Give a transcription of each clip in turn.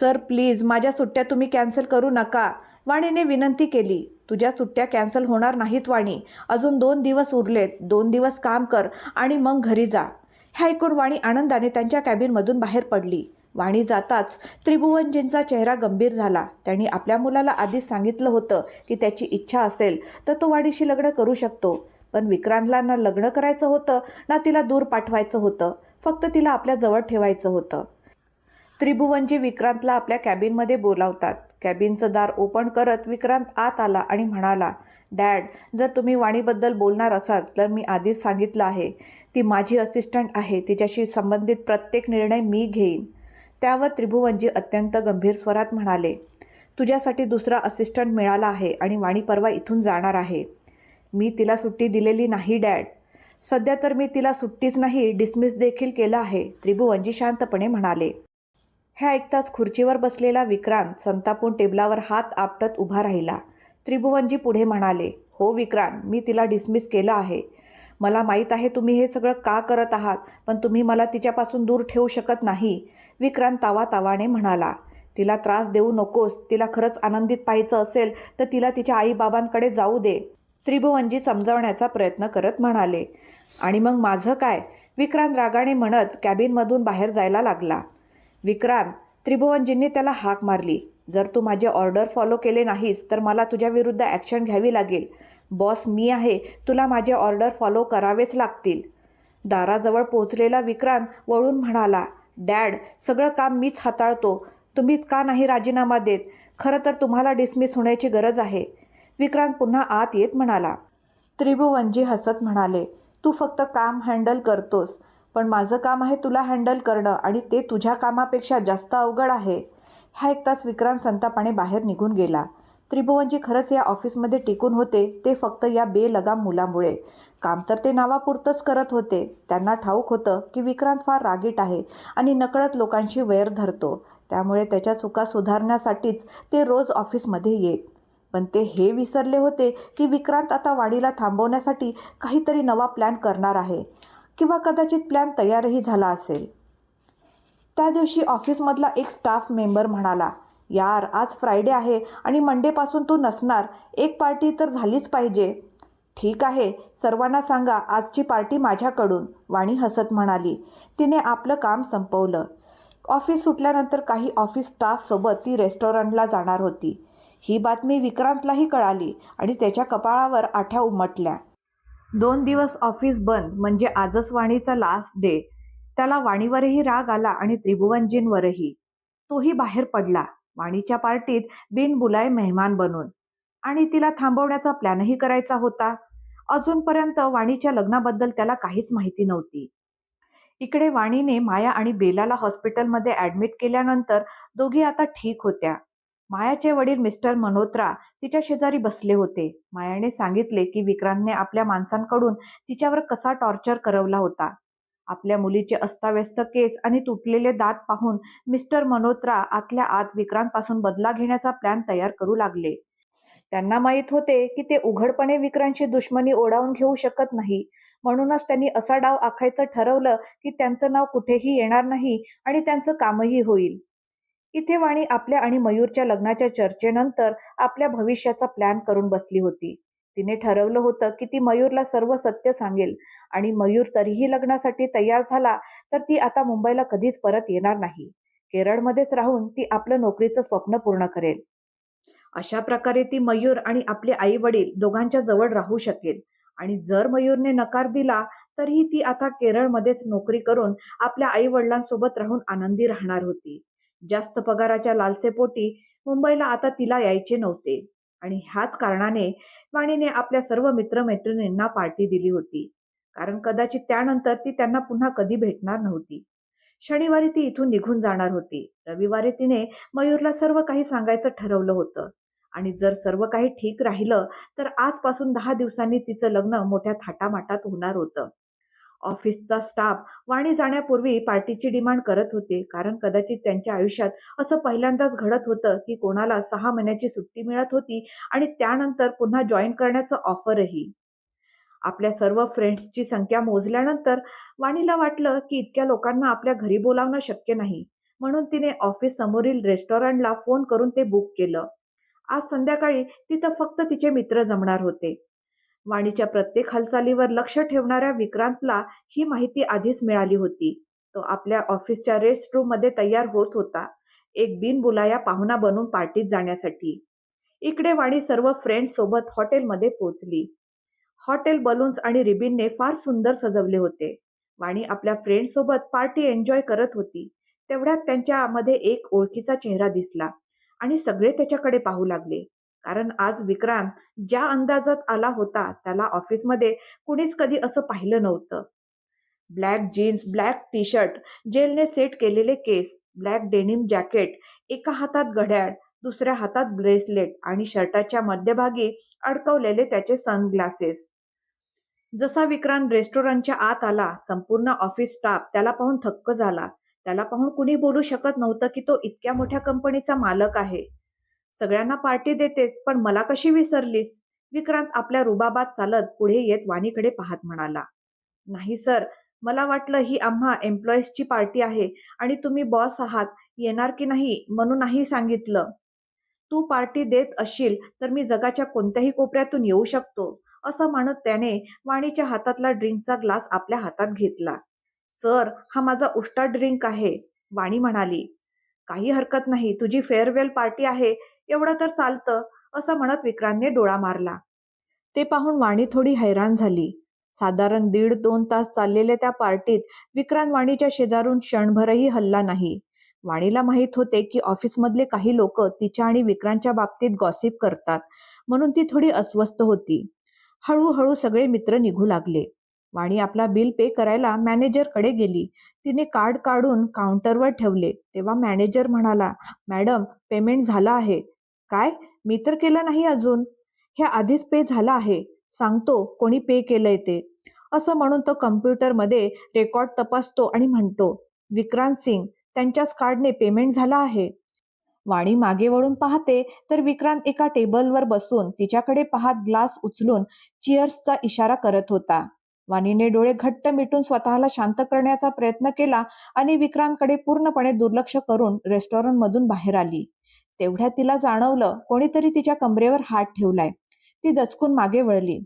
Sir please माझ्या सुट्ट्या तुम्ही कॅन्सल करू नका. वाणीने विनंती केली. तुझ्या सुट्ट्या कॅन्सल होणार नाहीत वाणी. अजून दोन दिवस उरलेत. दोन दिवस काम कर आणि मग घरी जा. हे ऐकून वाणी आनंदाने त्यांच्या कॅबिनमधून बाहेर पडली. वाणी जाताच त्रिभुवनजींचा चेहरा गंभीर झाला. त्यांनी आपल्या मुलाला आधीच सांगितलं होतं की त्याची इच्छा असेल तर तो वाणीशी लग्न करू शकतो. पण विक्रांतला ना लग्न करायचं होतं ना तिला दूर पाठवायचं होतं. फक्त तिला आपल्या जवळ ठेवायचं होतं. त्रिभुवनजी विक्रांतला आपल्या कॅबिनमध्ये बोलावतात. कॅबिनचं दार ओपन करत विक्रांत आत आला आणि म्हणाला डॅड जर तुम्ही वाणीबद्दल बोलणार असाल तर मी आधीच सांगितलं आहे. ती माझी असिस्टंट आहे. तिच्याशी संबंधित प्रत्येक निर्णय मी घेईन. त्यावर त्रिभुवनजी अत्यंत गंभीर स्वरात म्हणाले तुझ्यासाठी दुसरा असिस्टंट मिळाला आहे आणि वाणी परवा इथून जाणार आहे. मी तिला सुट्टी दिलेली नाही डॅड. सध्या तर मी तिला सुट्टीच नाही डिसमिस देखील केलं आहे त्रिभुवनजी शांतपणे म्हणाले. हे ऐकताच खुर्चीवर बसलेला विक्रांत संतापून टेबलावर हात आपटत उभा राहिला. त्रिभुवनजी पुढे म्हणाले हो विक्रांत मी तिला डिसमिस केलं आहे. मला माहीत आहे तुम्ही हे सगळं का करत आहात पण तुम्ही मला तिच्यापासून दूर ठेवू शकत नाही. विक्रांत तावा तावाने म्हणाला तिला त्रास देऊ नकोस तिला खरंच आनंदित पाहायचं असेल तर तिला तिच्या आईबाबांकडे जाऊ दे. त्रिभुवनजी समजावण्याचा प्रयत्न करत म्हणाले आणि मग माझं काय? विक्रांत रागाने म्हणत कॅबिनमधून बाहेर जायला लागला. विक्रांत त्रिभुवनजींनी त्याला हाक मारली. जर तू माझे ऑर्डर फॉलो केले नाहीस तर मला तुझ्या विरुद्ध ॲक्शन घ्यावी लागेल. बॉस मी आहे. तुला माझे ऑर्डर फॉलो करावेच लागतील. दाराजवळ पोचलेला विक्रांत वळून म्हणाला डॅड सगळं काम मीच हाताळतो. तुम्हीच का नाही राजीनामा देत? खरं तर तुम्हाला डिसमिस होण्याची गरज आहे. विक्रांत पुन्हा आत येत म्हणाला. त्रिभुवनजी हसत म्हणाले तू फक्त काम हँडल करतोस. पण माझं काम आहे तुला हँडल करणं आणि ते तुझ्या कामापेक्षा जास्त अवघड आहे. हा एक तास विक्रांत संतापाने बाहेर निघून गेला. त्रिभुवनजी खरंच या ऑफिसमध्ये टिकून होते ते फक्त या बेलगाम मुलामुळे. काम तर ते नावापुरतंच करत होते. त्यांना ठाऊक होतं की विक्रांत फार रागीट आहे आणि नकळत लोकांशी वैर धरतो. त्यामुळे त्याच्या चुका सुधारण्यासाठीच ते रोज ऑफिसमध्ये येत. पण ते हे विसरले होते की विक्रांत आता वाडीला थांबवण्यासाठी काहीतरी नवा प्लॅन करणार आहे. किंवा कदाचित प्लॅन तयारही झाला असेल. त्या दिवशी ऑफिसमधला एक स्टाफ मेंबर म्हणाला यार आज फ्रायडे आहे आणि मंडेपासून तू नसणार. एक पार्टी तर झालीच पाहिजे. ठीक आहे. सर्वांना सांगा आजची पार्टी माझ्याकडून वाणी हसत म्हणाली. तिने आपलं काम संपवलं. ऑफिस सुटल्यानंतर काही ऑफिस स्टाफसोबत ती रेस्टॉरंटला जाणार होती. ही बातमी विक्रांतलाही कळाली आणि त्याच्या कपाळावर आठ्या उमटल्या. दोन दिवस ऑफिस बंद म्हणजे आजच वाणीचा लास्ट डे त्याला वाणीवरही राग आला आणि त्रिभुवनजींवरही. तोही बाहेर पडला वाणीच्या पार्टीत बिनबुलाय मेहमान बनून. आणि तिला थांबवण्याचा प्लॅनही करायचा होता. अजूनपर्यंत वाणीच्या लग्नाबद्दल त्याला काहीच माहिती नव्हती. इकडे वाणीने माया आणि बेलाला हॉस्पिटलमध्ये ॲडमिट केल्यानंतर दोघी आता ठीक होत्या. मायाचे वडील मिस्टर मनोत्रा तिच्या शेजारी बसले होते. मायाने सांगितले की विक्रांतने आपल्या माणसांकडून तिच्यावर कसा टॉर्चर करवला होता. आपल्या मुलीचे अस्ताव्यस्त केस आणि तुटलेले दात पाहून मिस्टर मनोत्रा आतल्या आत विक्रांतपासून बदला घेण्याचा प्लॅन तयार करू लागले. त्यांना माहीत होते की ते उघडपणे विक्रांतची दुश्मनी ओढावून घेऊ शकत नाही. म्हणूनच त्यांनी असा डाव आखायचं ठरवलं की त्यांचं नाव कुठेही येणार नाही आणि त्यांचं कामही होईल. इथे वाणी आपल्या आणि मयूरच्या लग्नाच्या चर्चेनंतर आपल्या भविष्याचा प्लॅन करून बसली होती. तिने ठरवलं होतं की ती मयूरला सर्व सत्य सांगेल आणि मयूर तरीही लग्नासाठी तयार झाला तर ती आता मुंबईला कधीच परत येणार नाही. केरळमध्येच राहून ती आपलं नोकरीचं स्वप्न पूर्ण करेल. अशा प्रकारे ती मयूर आणि आपले आई वडील दोघांच्या जवळ राहू शकेल आणि जर मयूरने नकार दिला तरीही ती आता केरळमध्येच नोकरी करून आपल्या आई वडिलांसोबत राहून आनंदी राहणार होती. जास्त पगाराच्या लालसेपोटी मुंबईला आता तिला यायचे नव्हते. आणि ह्याच कारणाने वाणीने आपल्या सर्व मित्रमैत्रिणींना पार्टी दिली होती. कारण कदाचित त्यानंतर ती त्यांना पुन्हा कधी भेटणार नव्हती. शनिवारी ती इथून निघून जाणार होती. रविवारी तिने मयूरला सर्व काही सांगायचं ठरवलं होतं. आणि जर सर्व काही ठीक राहिलं तर आजपासून दहा दिवसांनी तिचं लग्न मोठ्या थाटामाटात होणार होतं. ऑफिसचा स्टाफ वाणी जाण्यापूर्वी पार्टीची डिमांड करत होते. कारण कदाचित त्यांच्या आयुष्यात असं पहिल्यांदाच घडत होतं की कोणाला सहा महिन्याची सुट्टी मिळत होती आणि त्यानंतर पुन्हा जॉईन करण्याचं ऑफरही. आपल्या सर्व फ्रेंड्सची संख्या मोजल्यानंतर वाणीला वाटलं की इतक्या लोकांना आपल्या घरी बोलावणं शक्य नाही. म्हणून तिने ऑफिस समोरील रेस्टॉरंटला फोन करून ते बुक केलं. आज संध्याकाळी तिथं फक्त तिचे मित्र जमणार होते. वाणीच्या प्रत्येक हालचालीवर लक्ष ठेवणाऱ्या विक्रांतला ही माहिती आधीच मिळाली होती. तो आपल्या ऑफिसच्या रेस्ट रूममध्ये तयार होत होता. एक बिनबुलाया पाहुणा बनून पार्टीत जाण्यासाठी. इकडे वाणी सर्व फ्रेंड सोबत हॉटेलमध्ये पोहोचली. हॉटेल बलून्स आणि रिबिनने फार सुंदर सजवले होते. वाणी आपल्या फ्रेंड सोबत पार्टी एन्जॉय करत होती. तेवढ्यात त्यांच्यामध्ये एक ओळखीचा चेहरा दिसला आणि सगळे त्याच्याकडे पाहू लागले. कारण आज विक्रांत ज्या अंदाजात आला होता त्याला ऑफिसमध्ये कुणीच कधी असं पाहिलं नव्हतं. Black jeans black T shirt जेलने set केलेले केस ब्लॅक डेनिम जॅकेट एका हातात घड्याळ दुसऱ्या हातात ब्रेसलेट आणि शर्टाच्या मध्यभागी अडकवलेले त्याचे सनग्लासेस. जसा विक्रांत रेस्टॉरंटच्या आत आला संपूर्ण ऑफिस स्टाफ त्याला पाहून थक्क झाला. त्याला पाहून कुणी बोलू शकत नव्हतं की तो इतक्या मोठ्या कंपनीचा मालक आहे. सगळ्यांना पार्टी देतेस पण मला कशी विसरलीस? विक्रांत आपल्या रुबाबात चालत पुढे येत वाणीकडे पाहत म्हणाला. नाही सर. मला वाटलं ही आम्हा एम्प्लॉईजची पार्टी आहे आणि तुम्ही बॉस आहात. येणार की नाही म्हणून नाही सांगितलं. तू पार्टी देत असशील तर मी जगाच्या कोणत्याही कोपऱ्यातून येऊ शकतो असं म्हणत त्याने वाणीच्या हातातला ड्रिंकचा ग्लास आपल्या हातात घेतला. सर हा माझा उष्टा ड्रिंक आहे वाणी म्हणाली. काही हरकत नाही तुझी फेअरवेल पार्टी आहे एवढं तर चालतं असं म्हणत विक्रांतने डोळा मारला. ते पाहून वाणी थोडी हैराण झाली. साधारण दीड दोन तास चाललेल्या त्या पार्टीत विक्रांत वाणीच्या शेजारून क्षणभरही हल्ला नाही. वाणीला माहीत होते की ऑफिसमधले काही लोक तिच्या आणि विक्रांतच्या बाबतीत गॉसिप करतात म्हणून ती थोडी अस्वस्थ होती. हळूहळू सगळे मित्र निघू लागले. वाणी आपला बिल पे करायला मॅनेजरकडे गेली. तिने कार्ड काढून काउंटरवर ठेवले. तेव्हा मॅनेजर म्हणाला मॅडम पेमेंट झालं आहे. काय? मी तर केलं नाही अजून. हे आधीच पे झालं आहे. सांगतो कोणी पे केलंय ते. असं म्हणून तो कम्प्युटरमध्ये रेकॉर्ड तपासतो आणि म्हणतो विक्रांत सिंग त्यांच्याच कार्डने पेमेंट झाला आहे. वाणी मागे वळून पाहते तर विक्रांत एका टेबलवर बसून तिच्याकडे पाहत ग्लास उचलून चिअर्सचा इशारा करत होता. वाणीने डोळे घट्ट मिटून स्वतःला शांत करण्याचा प्रयत्न केला आणि विक्रांतकडे पूर्णपणे दुर्लक्ष करून रेस्टॉरंटमधून बाहेर आली. तेवढ्यात तिला जाणवलं कोणीतरी तिच्या कमरेवर हात ठेवलाय. ती दचकून मागे वळली.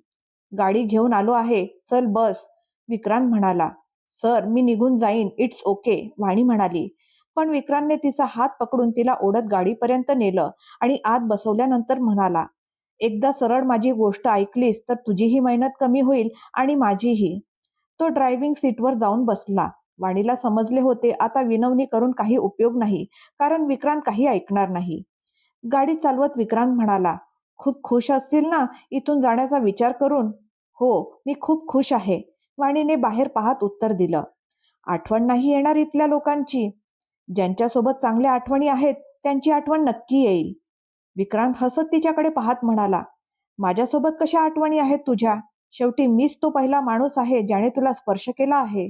गाडी घेऊन आलो आहे. चल बस. विक्रांत म्हणाला. सर मी निघून जाईन. इट्स ओके वाणी म्हणाली. पण विक्रांतने तिचा हात पकडून तिला ओढत गाडीपर्यंत नेलं आणि आत बसवल्यानंतर म्हणाला एकदा सरळ माझी गोष्ट ऐकलीस तर तुझीही मेहनत कमी होईल आणि माझीही. तो ड्रायव्हिंग सीटवर जाऊन बसला. वाणीला समजले होते आता विनवणी करून काही उपयोग नाही कारण विक्रांत काही ऐकणार नाही. गाडी चालवत विक्रांत म्हणाला खूप खुश असतील ना इथून जाण्याचा विचार करून? हो मी खूप खुश आहे. वाणीने बाहेर पाहत उत्तर दिलं आठवण नाही येणार इथल्या लोकांची. ज्यांच्यासोबत चांगल्या आठवणी आहेत त्यांची आठवण नक्की येईल. विक्रांत हसत तिच्याकडे पाहत म्हणाला माझ्यासोबत कशा आठवणी आहेत तुझ्या? शेवटी मीच तो पहिला माणूस आहे ज्याने तुला स्पर्श केला आहे.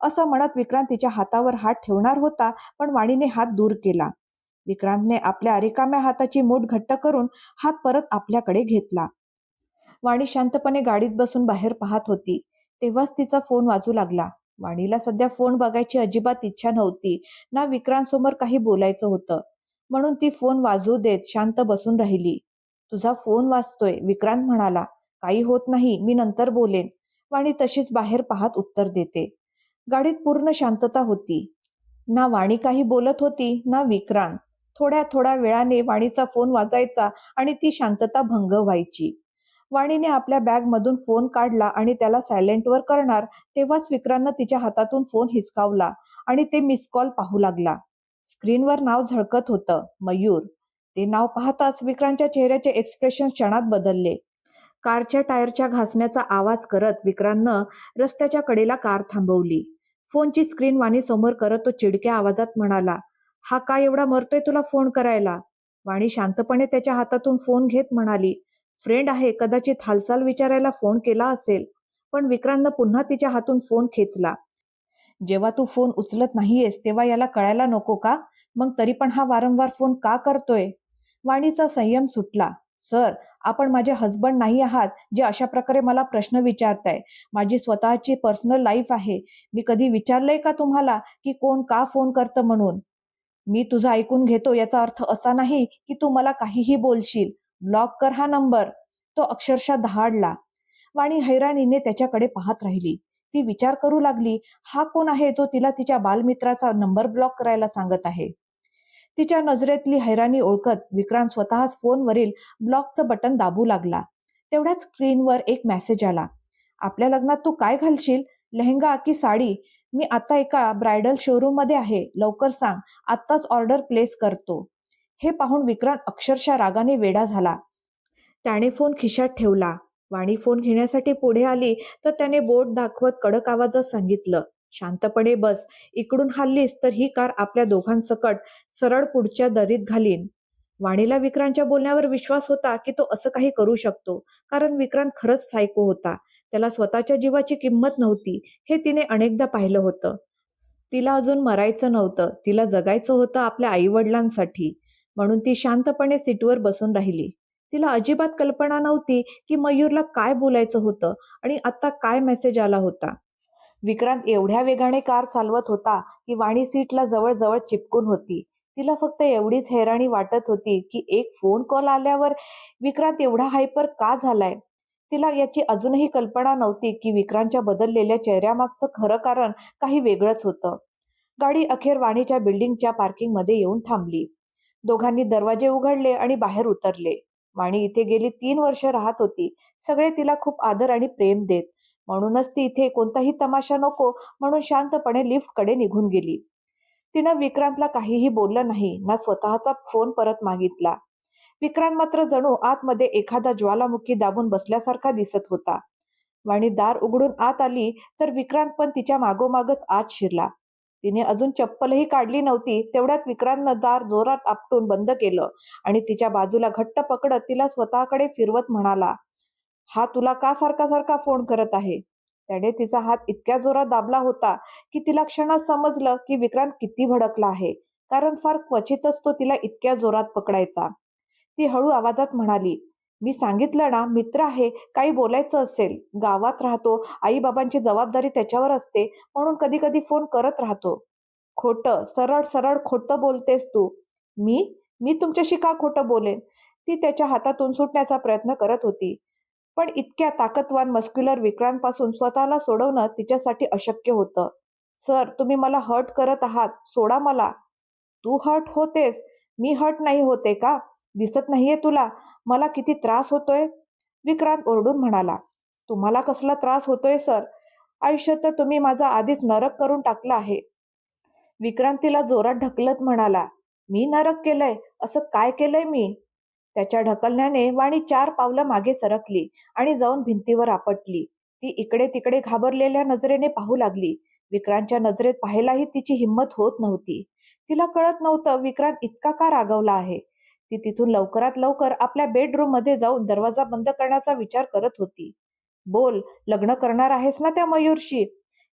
असं म्हणत विक्रांत तिच्या हातावर हात ठेवणार होता पण वाणीने हात दूर केला. विक्रांतने आपल्या रिकाम्या हाताची मूठ घट्ट करून हात परत आपल्याकडे घेतला. वाणी शांतपणे गाडीत बसून बाहेर पाहत होती. तेव्हाच तिचा फोन वाजू लागला. वाणीला सध्या फोन बघायची अजिबात इच्छा नव्हती ना विक्रांत समोर काही बोलायचं होतं. म्हणून ती फोन वाजू देत शांत बसून राहिली. तुझा फोन वाजतोय विक्रांत म्हणाला. काही होत नाही मी नंतर बोलेन. वाणी तशीच बाहेर पाहत उत्तर देते. गाडीत पूर्ण शांतता होती. ना वाणी काही बोलत होती ना विक्रांत. थोड्या थोड्या वेळाने वाणीचा फोन वाजायचा आणि ती शांतता भंग व्हायची. वाणीने आपल्या बॅगमधून फोन काढला आणि त्याला सायलेंटवर करणार तेव्हाच विक्रांतनं तिच्या हातातून फोन हिसकावला आणि ते मिस कॉल पाहू लागला. स्क्रीनवर नाव झळकत होतं मयूर. ते नाव पाहताच विक्रांतच्या चेहऱ्याचे एक्सप्रेशन क्षणात बदलले. कारच्या टायरच्या घासण्याचा आवाज करत विक्रांतनं रस्त्याच्या कडेला कार थांबवली. फोनची स्क्रीन वाणी समोर करत तो चिडक्या आवाजात म्हणाला हा काय एवढा मरतोय तुला फोन करायला? वाणी शांतपणे त्याच्या हातातून फोन घेत म्हणाली फ्रेंड आहे कदाचित हालचाल विचारायला फोन केला असेल पण विक्रांतनं पुन्हा तिच्या हातून फोन खेचला. जेव्हा तू फोन उचलत नाहीयेस तेव्हा याला कळायला नको का? मग तरी पण हा वारंवार फोन का करतोय? वाणीचा संयम सुटला. सर आपण माझे हजबंड नाही आहात जे अशा प्रकारे मला प्रश्न विचारताय. माझी स्वतःची पर्सनल लाईफ आहे. मी कधी विचारलंय का तुम्हाला की कोण का फोन करतं म्हणून? मी तुझं ऐकून घेतो याचा अर्थ असा नाही की तू मला काहीही बोलशील. ब्लॉक कर हा नंबर तो अक्षरशः दहाडला वाणी हैराणीने त्याच्याकडे पाहत राहिली. ती विचार करू लागली हा कोण आहे जो तिला तिच्या बालमित्राचा नंबर ब्लॉक करायला सांगत आहे? तिच्या नजरेतली हैराणी ओळखत विक्रांत स्वतःच फोनवरील ब्लॉकचं बटन दाबू लागला. तेवढ्याच स्क्रीनवर एक मेसेज आला. आपल्या लग्नात तू काय घालशील? लेहंगा की साडी? मी आता एका ब्रायडल शोरूममध्ये आहे. लवकर सांग. आत्ताच ऑर्डर प्लेस करतो. हे पाहून विक्रांत अक्षरशः रागाने वेडा झाला. त्याने फोन खिशात ठेवला. वाणी फोन घेण्यासाठी पुढे आली तर त्याने बोट दाखवत कडक आवाजात सांगितलं शांतपणे बस. इकडून हल्लीस तर ही कार आपल्या दोघांसकट सरळ पुढच्या दरीत घालीन. वाणीला विक्रांतच्या बोलण्यावर विश्वास होता की तो असं काही करू शकतो कारण विक्रांत खरंच सायको होता. त्याला स्वतःच्या जीवाची किंमत नव्हती हे तिने अनेकदा पाहिलं होतं. तिला अजून मरायचं नव्हतं तिला जगायचं होतं आपल्या आईवडिलांसाठी. म्हणून ती शांतपणे सीटवर बसून राहिली. तिला अजिबात कल्पना नव्हती की मयूरला काय बोलायचं होतं आणि आता काय मेसेज आला होता. विक्रांत एवढ्या वेगाने कार चालवत होता की वाणी सीटला जवळजवळ चिपकून होती. तिला फक्त एवढीच हैराणी वाटत होती की एक फोन कॉल आल्यावर विक्रांत एवढा हायपर का झालाय? तिला याची अजूनही कल्पना नव्हती की विक्रांतच्या बदललेल्या चेहऱ्यामागचं खरं कारण काही वेगळंच होतं. गाडी अखेर वाणीच्या बिल्डिंगच्या पार्किंगमध्ये येऊन थांबली. दोघांनी दरवाजे उघडले आणि बाहेर उतरले. वाणी इथे गेली तीन वर्ष राहत होती. सगळे तिला खूप आदर आणि प्रेम देत. म्हणूनच ती इथे कोणताही तमाशा नको म्हणून शांतपणे लिफ्टकडे निघून गेली. तिनं विक्रांतला काहीही बोललं नाही ना स्वतःचा फोन परत मागितला. विक्रांत मात्र जणू आतमध्ये एखादा ज्वालामुखी दाबून बसल्यासारखा दिसत होता. वाणी दार उघडून आत आली तर विक्रांत पण तिच्या मागोमागच आत शिरला. तिने अजून चप्पलही काढली नव्हती तेवढ्यात विक्रांतनं दार जोरात आपटून बंद केलं आणि तिच्या बाजूला घट्ट पकडत तिला स्वतःकडे फिरवत म्हणाला हा तुला का सारखा सारखा फोन करत आहे? त्याने तिचा हात इतक्या जोरात दाबला होता की तिला क्षणात समजलं की विक्रांत किती भडकला आहे कारण फार क्वचितच तो तिला इतक्या जोरात पकडायचा. ती हळू आवाजात म्हणाली मी सांगितलं ना मित्र आहे काही बोलायचं असेल. गावात राहतो आई बाबांची जबाबदारी त्याच्यावर असते म्हणून कधी कधी फोन करत राहतो. खोटं सरळ सरळ खोटं बोलतेस तू. मी? मी तुमच्याशी का खोटं बोलेन? ती त्याच्या हातातून सुटण्याचा प्रयत्न करत होती. पण इतक्या ताकदवान मस्क्युलर विक्रांतपासून स्वतःला सोडवणं तिच्यासाठी अशक्य होतं. सर तुम्ही मला हर्ट करत आहात. सोडा मला. तू हर्ट होतेस. मी हर्ट नाही होते का? दिसत नाहीये तुला. मला किती त्रास होतोय? विक्रांत ओरडून म्हणाला. तुम्हाला कसला त्रास होतोय सर? आयुष्यात तर तुम्ही माझा आधीच नरक करून टाकला आहे. विक्रांतीला जोरात ढकलत म्हणाला. मी नरक केलंय? असं काय केलंय मी? त्याच्या ढकलण्याने वाणी चार पावलं मागे सरकली आणि जाऊन भिंतीवर आपटली. ती इकडे तिकडे घाबरलेल्या नजरेने पाहू लागली. विक्रांतच्या नजरेत पाहायलाही तिची हिंमत होत नव्हती. तिला कळत नव्हतं विक्रांत इतका का रागवला आहे. ती तिथून लवकरात लवकर आपल्या बेडरूममध्ये जाऊन दरवाजा बंद करण्याचा विचार करत होती. बोल लग्न करणार आहेस ना त्या मयूरशी?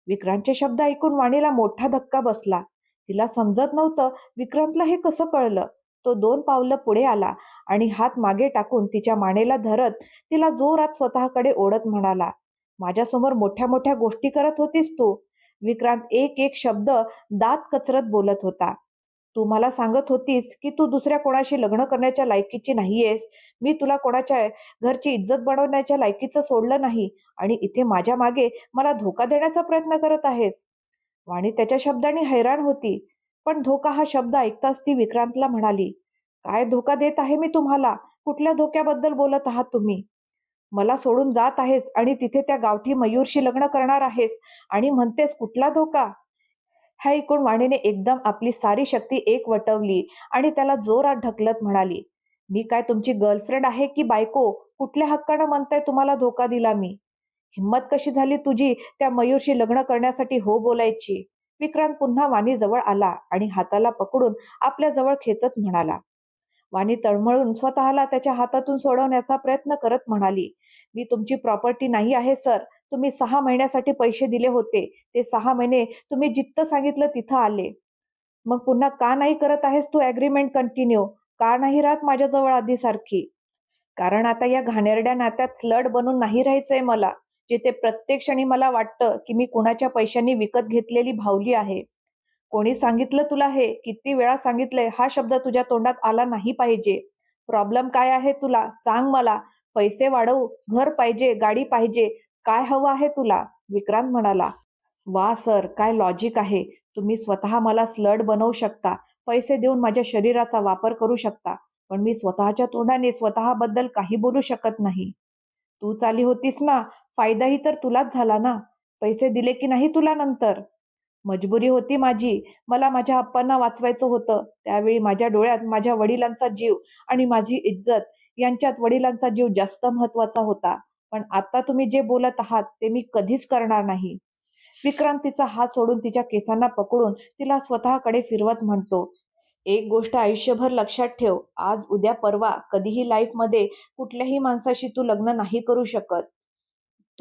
विक्रांतचे शब्द ऐकून वाणीला मोठा धक्का बसला. तिला समजत नव्हतं विक्रांतला हे कसं कळलं. तो दोन पावलं पुढे आला आणि हात मागे टाकून तिच्या मानेला धरत तिला जोरात स्वतःकडे ओढत म्हणाला माझ्यासमोर मोठ्या मोठ्या गोष्टी करत होतीस तू. विक्रांत एक एक शब्द दात कचरत बोलत होता. तू मला सांगत होतीस की तू दुसऱ्या कोणाशी लग्न करण्याच्या लायकीची नाहीयेस. मी तुला कोणाच्या घरची इज्जत बनवण्याच्या लायकीचं सोडलं नाही आणि इथे माझ्या मागे मला धोका देण्याचा प्रयत्न करत आहेस. वाणी त्याच्या शब्दांनी हैराण होती. पण धोका हा शब्द ऐकताच ती विक्रांतला म्हणाली काय धोका देत आहे मी तुम्हाला? कुठल्या धोक्याबद्दल बोलत आहात तुम्ही? मला सोडून जात आहेस आणि तिथे त्या गावठी मयूरशी लग्न करणार आहेस आणि म्हणतेस कुठला धोका ह्या ऐकून वाणीने एकदम आपली सारी शक्ती एक वटवली आणि त्याला जोरात ढकलत म्हणाली मी काय तुमची गर्लफ्रेंड आहे की बायको? कुठल्या हक्कानं म्हणताय तुम्हाला धोका दिला मी? हिंमत कशी झाली तुझी त्या मयूरशी लग्न करण्यासाठी हो बोलायची? विक्रांत पुन्हा वाणी जवळ आला आणि हाताला पकडून आपल्या जवळ खेचत म्हणाला. वाणी तळमळून स्वतःला त्याच्या हातातून सोडवण्याचा प्रयत्न करत म्हणाली मी तुमची प्रॉपर्टी नाही आहे सर तुम्ही सहा महिन्यासाठी पैसे दिले होते. ते सहा महिने तुम्ही जिथं सांगितलं तिथं आले. मग पुन्हा का नाही करत आहेस तू ॲग्रीमेंट कंटिन्यू का नाही राहत माझ्याजवळ आधीसारखी? कारण आता या घाणेरड्या नात्यात स्लड बनून नाही राहायचंय मला. जिथे प्रत्येक क्षणी मला वाटतं की मी कुणाच्या पैशांनी विकत घेतलेली भावली आहे. कोणी सांगितलं तुला हे? किती वेळा सांगितलंय? हा शब्द तुझ्या तोंडात आला नाही पाहिजे. प्रॉब्लेम काय आहे तुला? सांग मला. पैसे वाढवू? घर पाहिजे? गाडी पाहिजे? काय हवं आहे तुला? विक्रांत म्हणाला. वा सर काय लॉजिक आहे. तुम्ही स्वतः मला स्लड बनवू शकता. पैसे देऊन माझ्या शरीराचा वापर करू शकता. पण मी स्वतःच्या तोंडाने स्वतःबद्दल काही बोलू शकत नाही. तू चाली होतीस ना? फायदाही तर तुलाच झाला ना? पैसे दिले की नाही तुला नंतर? मजबुरी होती माझी. मला माझ्या अप्पांना वाचवायचं होतं. त्यावेळी माझ्या डोळ्यात माझ्या वडिलांचा जीव आणि माझी इज्जत यांच्यात वडिलांचा जीव जास्त महत्त्वाचा होता. पण आता तुम्ही जे बोलत आहात ते मी कधीच करणार नाही. विक्रांत तिचा हात सोडून तिच्या केसांना पकडून तिला स्वतःकडे फिरवत म्हणतो एक गोष्ट आयुष्यभर लक्षात ठेव. आज उद्या परवा कधीही लाईफमध्ये कुठल्याही माणसाशी तू लग्न नाही करू शकत.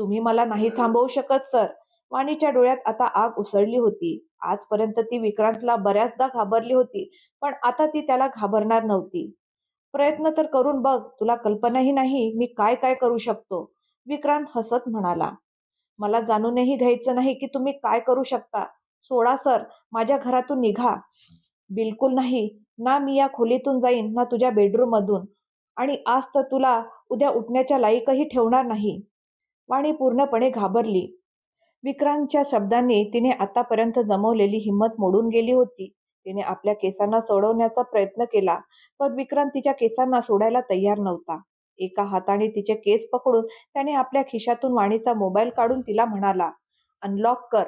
तुम्ही मला नाही थांबवू शकत सर. वाणीच्या डोळ्यात आता आग उसळली होती. आजपर्यंत ती विक्रांतला बऱ्याचदा घाबरली होती पण आता ती त्याला घाबरणार नव्हती. प्रयत्न तर करून बघ तुला कल्पनाही नाही मी काय काय करू शकतो विक्रांत हसत म्हणाला. मला जाणूनही घ्यायचं नाही की तुम्ही काय करू शकता. सोडा सर. माझ्या घरातून निघा. बिलकुल नाही. ना मी या खोलीतून जाईन ना तुझ्या बेडरूम मधून आणि आज तर तुला उद्या उठण्याच्या लायकही ठेवणार नाही. वाणी पूर्णपणे घाबरली. विक्रांतच्या शब्दांनी तिने आतापर्यंत जमवलेली हिंमत मोडून गेली होती. तिने आपल्या केसांना सोडवण्याचा प्रयत्न केला पण विक्रांत तिच्या केसांना सोडायला तयार नव्हता. एका हाताने तिचे केस पकडून त्याने आपल्या खिशातून वाणीचा मोबाईल काढून तिला म्हणाला अनलॉक कर.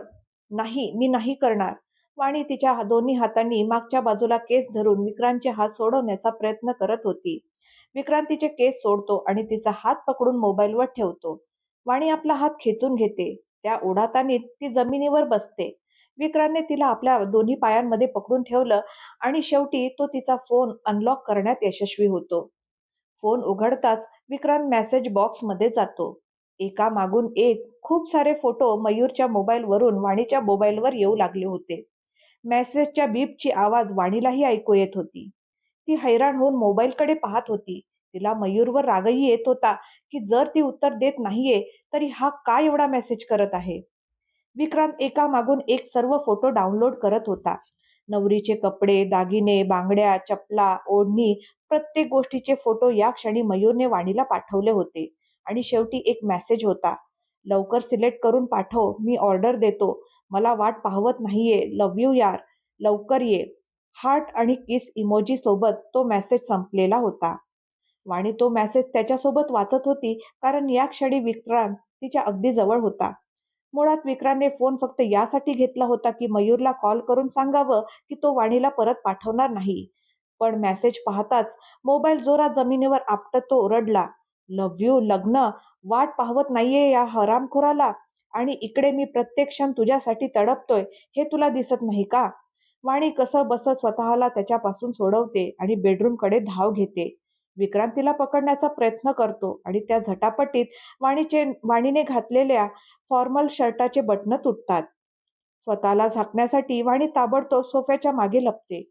नाही मी नाही करणार. वाणी तिच्या हा- दोन्ही हातांनी मागच्या बाजूला केस धरून विक्रांतचे हात सोडवण्याचा प्रयत्न करत होती. विक्रांत तिचे केस सोडतो आणि तिचा हात पकडून मोबाईलवर ठेवतो. वाणी आपला हात खेचून घेते. त्या ओढाताने ती जमिनीवर बसते. विक्रांतने तिला आपल्या दोन्ही पायांमध्ये पकडून ठेवलं आणि शेवटी तो तिचा फोन अनलॉक करण्यात यशस्वी होतो. फोन उघडताच विक्रांत मेसेज बॉक्समध्ये जातो. एका मागून एक खूप सारे फोटो मयूरच्या मोबाईलवरून वाणीच्या मोबाईलवर येऊ लागले होते. मेसेजच्या बीपची आवाज वाणीलाही ऐकू येत होती. ती हैराण होऊन मोबाईलकडे पाहत होती. तिला मयूरवर रागही येत होता की जर ती उत्तर देत नाहीये तरी हा का एवढा मेसेज करत आहे? विक्रांत एका मागून एक सर्व फोटो डाउनलोड करत होता. नवरीचे कपडे दागिने बांगड्या चपला ओढणी प्रत्येक गोष्टीचे फोटो या क्षणी मयूरने वाणीला पाठवले होते आणि शेवटी एक मेसेज होता. लवकर सिलेक्ट करून पाठव मी ऑर्डर देतो. मला वाट पाहवत नाहीये लव यू यार. लवकर ये. हार्ट आणि किस इमोजी सोबत तो मेसेज संपलेला होता. वाणी तो मेसेज त्याच्यासोबत वाचत होती कारण या क्षणी विक्रांत तिच्या अगदी जवळ होता. मुळात विक्रांतने फोन फक्त यासाठी घेतला होता की मयूरला कॉल करून सांगावं की तो वाणीला परत पाठवणार नाही. पण मेसेज पाहताच मोबाईल जोरात जमिनीवर आपटत तो ओरडला लव्ह यू लग्न? वाट पाहवत नाहीये या हरामखोराला? आणि इकडे मी प्रत्येक क्षण तुझ्यासाठी तडपतोय हे तुला दिसत नाही का? वाणी कसं बस स्वतःला त्याच्यापासून सोडवते आणि बेडरूमकडे धाव घेते. विक्रांतीला पकडण्याचा प्रयत्न करतो आणि त्या झटापटीत वाणीचे वाणीने घातलेल्या फॉर्मल शर्टाचे बटणं तुटतात. स्वतःला झाकण्यासाठी वाणी ताबडतोब सोफ्याच्या मागे लपते.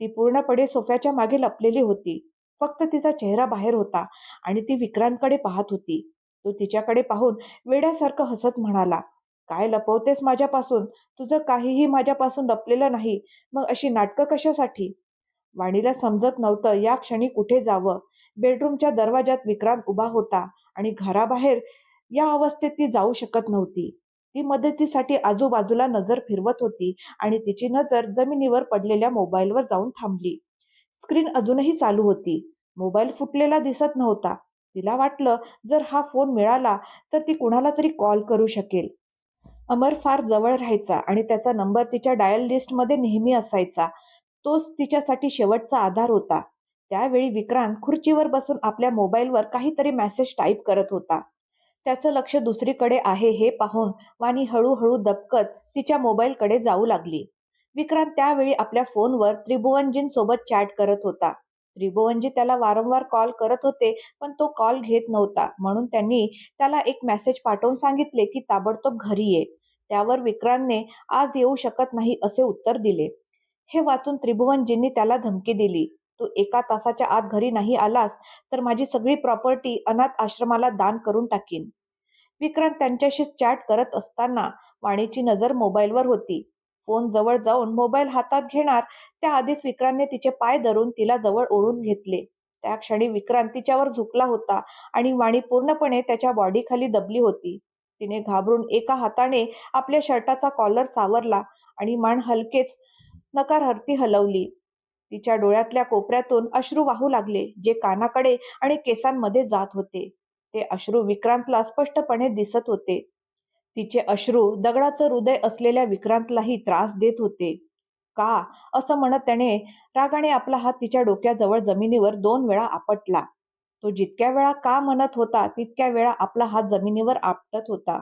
ती पूर्णपणे सोफ्याच्या मागे लपलेली होती. फक्त तिचा चेहरा बाहेर होता आणि ती विक्रांतकडे पाहत होती. तो तिच्याकडे पाहून वेड्यासारखं हसत म्हणाला काय लपवतेस माझ्यापासून? तुझं काहीही माझ्यापासून लपलेलं नाही. मग अशी नाटकं कशासाठी? वाणीला समजत नव्हतं या क्षणी कुठे जावं? बेडरूमच्या दरवाजात विक्रांत उभा होता आणि घराबाहेर या अवस्थेत ती जाऊ शकत नव्हती. ती मदतीसाठी आजूबाजूला नजर फिरवत होती आणि तिची नजर जमिनीवर पडलेल्या मोबाईलवर जाऊन थांबली. स्क्रीन अजूनही चालू होती. मोबाईल फुटलेला दिसत नव्हता. तिला वाटलं जर हा फोन मिळाला तर ती कुणाला तरी कॉल करू शकेल. अमर फार जवळ राहायचा आणि त्याचा नंबर तिच्या डायल लिस्टमध्ये नेहमी असायचा. तोच तिच्यासाठी शेवटचा आधार होता. त्यावेळी विक्रांत खुर्चीवर बसून आपल्या मोबाईलवर काहीतरी मेसेज टाईप करत होता. त्याचं लक्ष दुसरीकडे आहे हे पाहून वाणी हळूहळू दबकत तिच्या मोबाईलकडे जाऊ लागली. विक्रांत त्यावेळी आपल्या फोनवर त्रिभुवनजींसोबत चॅट करत होता. त्रिभुवनजी त्याला वारंवार कॉल करत होते पण तो कॉल घेत नव्हता. म्हणून त्यांनी त्याला एक मेसेज पाठवून सांगितले की ताबडतोब घरी ये. त्यावर विक्रांतने आज येऊ शकत नाही असे उत्तर दिले. हे वाचून त्रिभुवनजींनी त्याला धमकी दिली. तू एका तासाच्या आत घरी नाही आलास तर माझी सगळी प्रॉपर्टी अनाथ आश्रमाला दान करून टाकीन. विक्रांत त्यांच्याशी चॅट करत असताना वाणीची नजर मोबाईलवर होती. फोन जवळ जाऊन मोबाईल हातात घेणार त्याआधीच विक्रांतने तिचे पाय धरून तिला जवळ ओढून घेतले. त्या क्षणी विक्रांत तिच्यावर झुकला होता आणि वाणी पूर्णपणे त्याच्या बॉडीखाली दबली होती. तिने घाबरून एका हाताने आपल्या शर्टाचा कॉलर सावरला आणि मान हलकेच नकारहर्ती हलवली. तिच्या डोळ्यातल्या कोपऱ्यातून अश्रू वाहू लागले जे कानाकडे आणि केसांमध्ये जात होते. ते अश्रू विक्रांतला स्पष्टपणे दिसत होते. तिचे अश्रू दगडाचं हृदय असलेल्या विक्रांतलाही त्रास देत होते. का? असं म्हणत त्याने रागाने आपला हात तिच्या डोक्याजवळ जमिनीवर दोन वेळा आपटला. तो जितक्या वेळा का? म्हणत होता तितक्या वेळा आपला हात जमिनीवर आपटत होता.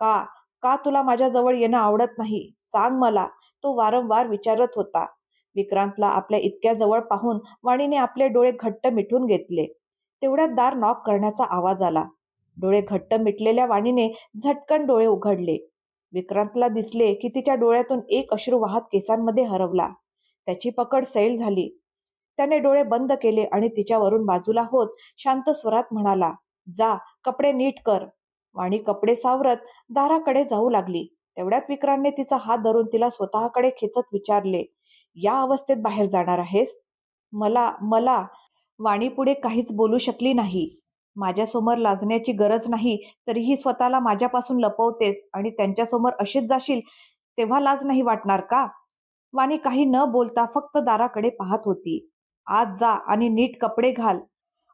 का? का तुला माझ्याजवळ येणं आवडत नाही? सांग मला तो वारंवार विचारत होता. विक्रांतला आपल्या इतक्या जवळ पाहून वाणीने आपले डोळे घट्ट मिटून घेतले. तेवढ्यात दार नॉक करण्याचा आवाज आला. डोळे घट्ट मिटलेल्या वाणीने झटकन डोळे उघडले. विक्रांतला दिसले की तिच्या डोळ्यातून एक अश्रू वाहत केसांमध्ये हरवला. त्याची पकड सैल झाली. त्याने डोळे बंद केले आणि तिच्यावरून बाजूला होत शांत स्वरात म्हणाला जा कपडे नीट कर. वाणी कपडे सावरत दाराकडे जाऊ लागली. तेवढ्यात विक्रांतने तिचा हात धरून तिला स्वतःकडे खेचत विचारले या अवस्थेत बाहेर जाणार आहेस? मला मला वाणी पुढे काहीच बोलू शकली नाही. माझ्यासमोर लाजण्याची गरज नाही तरीही स्वतःला माझ्यापासून लपवतेस आणि त्यांच्यासमोर अशीच जाशील तेव्हा लाज नाही वाटणार का? वाणी काही न बोलता फक्त दाराकडे पाहत होती. आज जा आणि नीट कपडे घाल.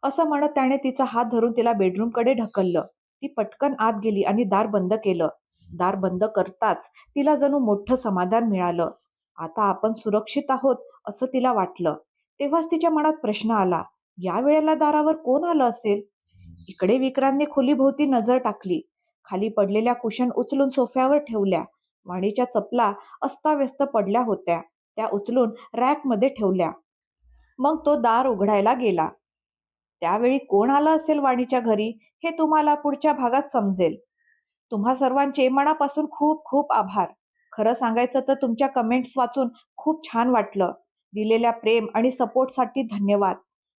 असं म्हणत त्याने तिचा हात धरून तिला बेडरूमकडे ढकललं. ती पटकन आत गेली आणि दार बंद केलं. दार बंद करताच तिला जणू मोठं समाधान मिळालं. आता आपण सुरक्षित आहोत असं तिला वाटलं. तेव्हाच तिच्या मनात प्रश्न आला या वेळेला दारावर कोण आलं असेल? इकडे विक्रांतने खोलीभोवती नजर टाकली. खाली पडलेल्या कुशन उचलून सोफ्यावर ठेवल्या. वाणीच्या चपला अस्ताव्यस्त पडल्या होत्या. त्या उचलून रॅकमध्ये ठेवल्या. मग तो दार उघडायला गेला. त्यावेळी कोण आलं असेल वाणीच्या घरी? हे तुम्हाला पुढच्या भागात समजेल. तुम्हा सर्वांचे मनापासून खूप खूप आभार. खरं सांगायचं तर तुमच्या कमेंट्स वाचून खूप छान वाटलं. दिलेल्या प्रेम आणि सपोर्टसाठी धन्यवाद.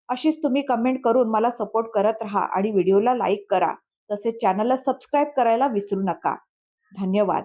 अशीच तुम्ही कमेंट करून मला सपोर्ट करत राहा आणि व्हिडिओला लाईक करा. तसेच चॅनलला सबस्क्राईब करायला विसरू नका. धन्यवाद.